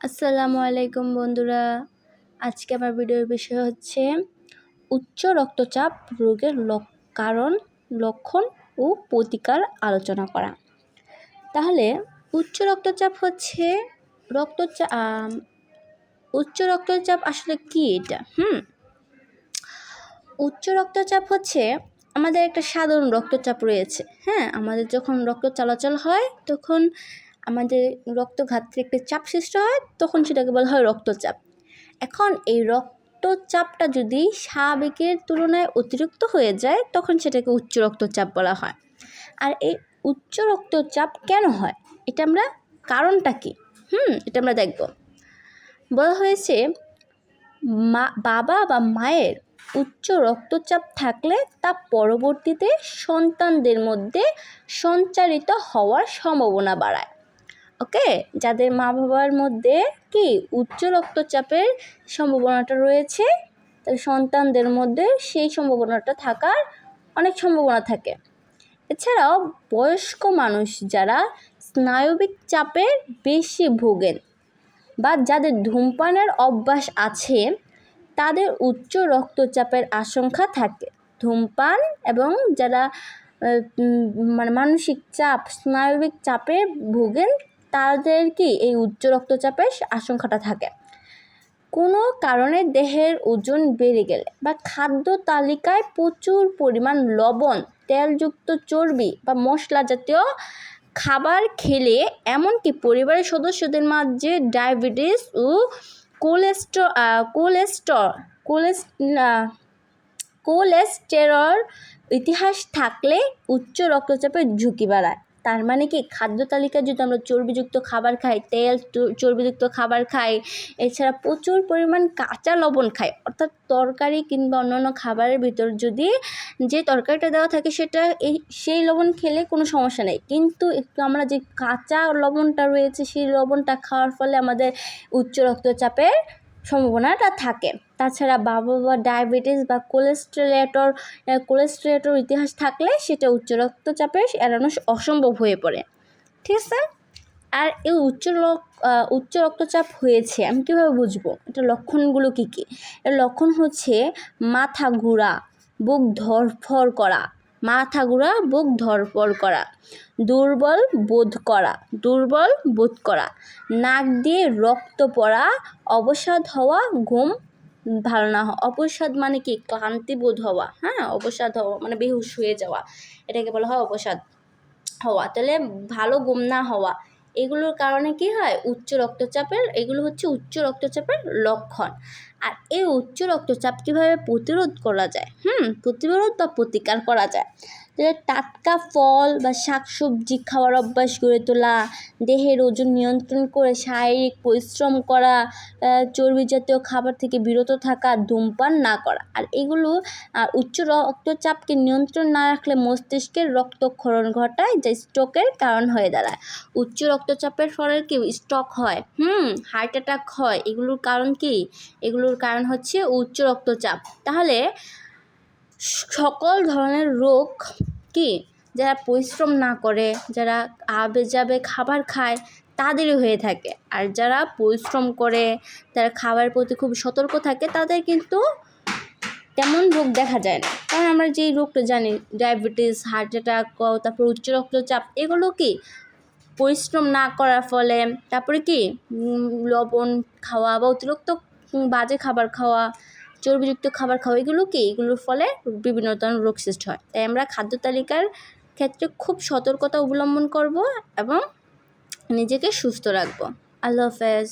আসসালামু আলাইকুম বন্ধুরা। আজকে আমার ভিডিওর বিষয় হচ্ছে উচ্চ রক্তচাপ রোগের কারণ, লক্ষণ ও প্রতিকার আলোচনা করা। তাহলে উচ্চ রক্তচাপ হচ্ছে রক্তচাপ উচ্চ রক্তচাপ আসলে কি এটা? হুম। উচ্চ রক্তচাপ হচ্ছে আমাদের একটা সাধারণ রক্তচাপ রয়েছে। হ্যাঁ আমাদের যখন রক্ত চলাচল হয় তখন আমাদের রক্তঘাতটি একটা চাপ সৃষ্টি হয়, তখন সেটাকে বলা হয় রক্তচাপ। এখন এই রক্তচাপটা যদি স্বাভাবিকের তুলনায় অতিরিক্ত হয়ে যায়, তখন সেটাকে উচ্চ রক্তচাপ বলা হয়। আর এই উচ্চ রক্তচাপ কেন হয়? এটা আমরা কারণটা কি? হুম, এটা আমরা দেখব। বলা হয়েছে, মা, বাবা বা মায়ের উচ্চ রক্তচাপ থাকলে তা পরবর্তীতে সন্তানদের মধ্যে সঞ্চারিত হওয়ার সম্ভাবনা বাড়ায়। ওকে? যাদের মা বাবার মধ্যে কি উচ্চ রক্তচাপের সম্ভাবনাটা রয়েছে, তাহলে সন্তানদের মধ্যে সেই সম্ভাবনাটা থাকার অনেক সম্ভাবনা থাকে। এছাড়াও বয়স্ক মানুষ যারা স্নায়বিক চাপের বেশি ভোগেন বা যাদের ধূমপানের অভ্যাস আছে, তাদের উচ্চ রক্তচাপের আশঙ্কা থাকে। ধূমপান এবং যারা মানে মানসিক চাপ, স্নায়বিক চাপে ভোগেন তাদের কি এই উচ্চ রক্তচাপের আশঙ্কাটা থাকে? কোনো কারণে দেহের ওজন বেড়ে গেলে বা খাদ্য তালিকায় প্রচুর পরিমাণ লবণ, তেলযুক্ত চর্বি বা মশলা জাতীয় খাবার খেলে এমনকি পরিবারের সদস্যদের মাঝে ডায়াবেটিস ও কোলেস্ট্র কোলেস্টর কোলেস কোলেস্টেরল ইতিহাস থাকলে উচ্চ রক্তচাপের ঝুঁকি বাড়ায়। তার মানে কি? খাদ্য তালিকায় যদি আমরা চর্বিযুক্ত খাবার খাই, তেল চর্বিযুক্ত খাবার খাই, এছাড়া প্রচুর পরিমাণ কাঁচা লবণ খাই, অর্থাৎ তরকারি কিংবা অন্যান্য খাবারের ভিতর যদি যে তরকারিটা দেওয়া থাকে সেটা এই, সেই লবণ খেলে কোনো সমস্যা নেই। কিন্তু একটু আমরা যে কাঁচা লবণটা রয়েছে, সেই লবণটা খাওয়ার ফলে আমাদের উচ্চ রক্তচাপের সম্ভাবনাটা থাকে। তাছাড়া বাবা বা ডায়াবেটিস বা কোলেস্ট্রেলেটর কোলেস্ট্রেলেটর ইতিহাস থাকলে সেটা উচ্চ রক্তচাপে এড়ানো অসম্ভব হয়ে পড়ে। ঠিক আছে? আর এই উচ্চ উচ্চ রক্তচাপ হয়েছে, আমি কীভাবে বুঝব? এটা লক্ষণগুলো কী কী? এর লক্ষণ হচ্ছে মাথা ঘোরা, বুক ধরফর করা মাথা ঘোরা বুক ধরফর করা। দুর্বল বোধ করা, দুর্বল বোধ করা। নাক দিয়ে রক্ত পড়া, অবসাদ হওয়া, ঘুম ভালো না হওয়া। অবসাদ মানে কি? ক্লান্তি বোধ হওয়া। হ্যাঁ অবসাদ হওয়া মানে বেহুশ হয়ে যাওয়া। এটাকে বলা হয় অবসাদ হওয়া। তাহলে ভালো ঘুম না হওয়া, এগুলোর কারণে কি হয়? উচ্চ রক্তচাপের, এগুলো হচ্ছে উচ্চ রক্তচাপের লক্ষণ। আর এই উচ্চ রক্তচাপ কীভাবে প্রতিরোধ করা যায়? হুম, প্রতিরোধ বা প্রতিকার করা যায়। তাহলে টাটকা ফল বা শাকসবজি খাওয়ার অভ্যাস গড়ে তোলা, দেহের ওজন নিয়ন্ত্রণ করে শারীরিক পরিশ্রম করা চর্বি জাতীয় খাবার থেকে বিরত থাকা, ধূমপান না করা। আর এগুলো আর উচ্চ রক্তচাপকে নিয়ন্ত্রণ না রাখলে মস্তিষ্কের রক্তক্ষরণ ঘটায়, যা স্ট্রোকের কারণ হয়ে দাঁড়ায়। উচ্চ রক্তচাপের ফলে কি স্ট্রোক হয়? হুম, হার্ট অ্যাটাক হয়। এগুলোর কারণ কি? এগুলোর কারণ হচ্ছে উচ্চ রক্তচাপ। তাহলে সকল ধরনের রোগ কি? যারা পরিশ্রম না করে, যারা আবে যাবে খাবার খায়, তাদেরই হয়ে থাকে। আর যারা পরিশ্রম করে, তারা খাবারের প্রতি খুব সতর্ক থাকে, তাদের কিন্তু তেমন রোগ দেখা যায় না। কারণ আমরা যেই রোগটা জানি, ডায়াবেটিস হার্ট অ্যাটাক তারপর উচ্চ রক্তচাপ, এগুলো কি? পরিশ্রম না করার ফলে, তারপরে কি? লবণ খাওয়া বা অতিরিক্ত বাজে খাবার খাওয়া, চর্বিযুক্ত খাবার খাওয়া, এগুলো কি? এগুলোর ফলে বিভিন্ন ধরনের রোগ সৃষ্টি হয়। তাই আমরা খাদ্য তালিকার ক্ষেত্রে খুব সতর্কতা অবলম্বন করব এবং নিজেকে সুস্থ রাখব। আল্লাহ হাফেজ।